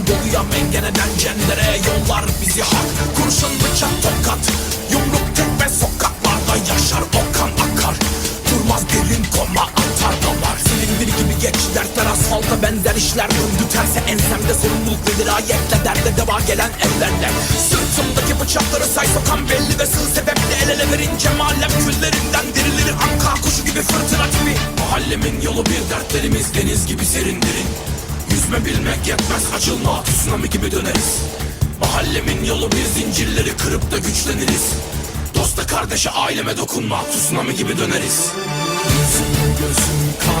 kan doluya mengeneden cendere Yollar bizi hak. Kurşun bıçak tokat Yumruk tekme sokaklarda yaşar. O kan akar Durmaz derin koma atar damar. Silindir gibi geç dertler asfalta benzer işler. Döndü terse ensemde sorumluluk nedir? Ayetle Derde deva gelen ellerle. Sırtımdaki bıçakları say sokan belli ve sığ sebeple El ele verince malem küllerinden dirilir. Anka kuşu gibi fırtına Mahallemin yolu bir dertlerimiz deniz gibi serin derin. Yüzme bilmek yetmez açılma tsunami gibi döneriz. Mahallemin yolu bir zincirleri kırıp da güçleniriz. Dosta kardeşe aileme dokunma tsunami gibi döneriz. Gözüm gözüm kana